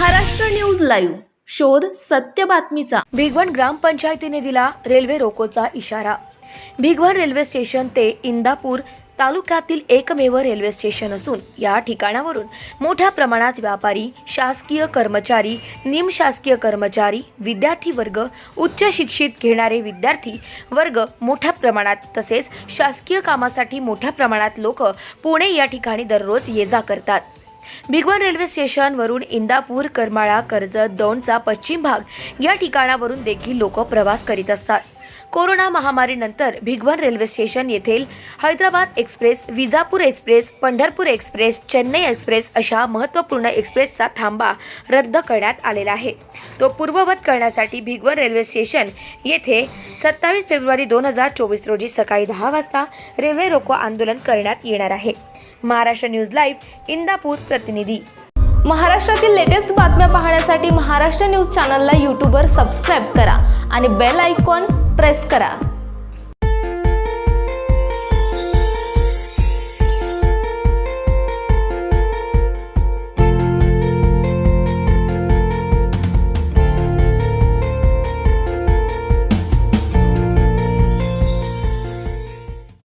Maharashtra news live. शोध सत्य बातमीचा. भिगवण ग्रामपंचायतीने दिला रेल्वे रोकोचा इशारा. भिगवण रेल्वे स्टेशन ते इंदापूर तालुक्यातील एकमेव रेल्वे स्टेशन असून या ठिकाणावरून मोठ्या प्रमाणात व्यापारी शासकीय कर्मचारी निमशासकीय कर्मचारी विद्यार्थी वर्ग उच्च शिक्षित घेणारे विद्यार्थी वर्ग मोठ्या प्रमाणात तसेच शासकीय कामासाठी मोठ्या प्रमाणात लोक पुणे या ठिकाणी दररोज ये जा करतात. भिगवण रेल्वे स्टेशनवरून इंदापूर करमाळा कर्जत दौंडचा पश्चिम भाग या ठिकाणावरून देखील लोक प्रवास करीत असतात. कोरोना महामारीनंतर भिगवण रेल्वे स्टेशन येथील Hyderabad express Vijapur express Pandharpur express Chennai express अशा महत्त्वपूर्ण एक्सप्रेसचा थांबा रद्द करण्यात आलेला आहे. तो पूर्ववत करण्यासाठी भिगवण रेल्वे स्टेशन येथे सत्तावीस फेब्रुवारी दोन हजार चोवीस रोजी सकाळी दहा वाजता रेल्वे रोको आंदोलन करण्यात येणार आहे. महाराष्ट्र न्यूज लाईव्ह इंदापूर प्रतिनिधी. महाराष्ट्रातील लेटेस्ट बातम्या पाहण्यासाठी महाराष्ट्र न्यूज चॅनलला यूट्यूबवर सबस्क्राईब करा आणि बेल आयकॉन प्रेस करा.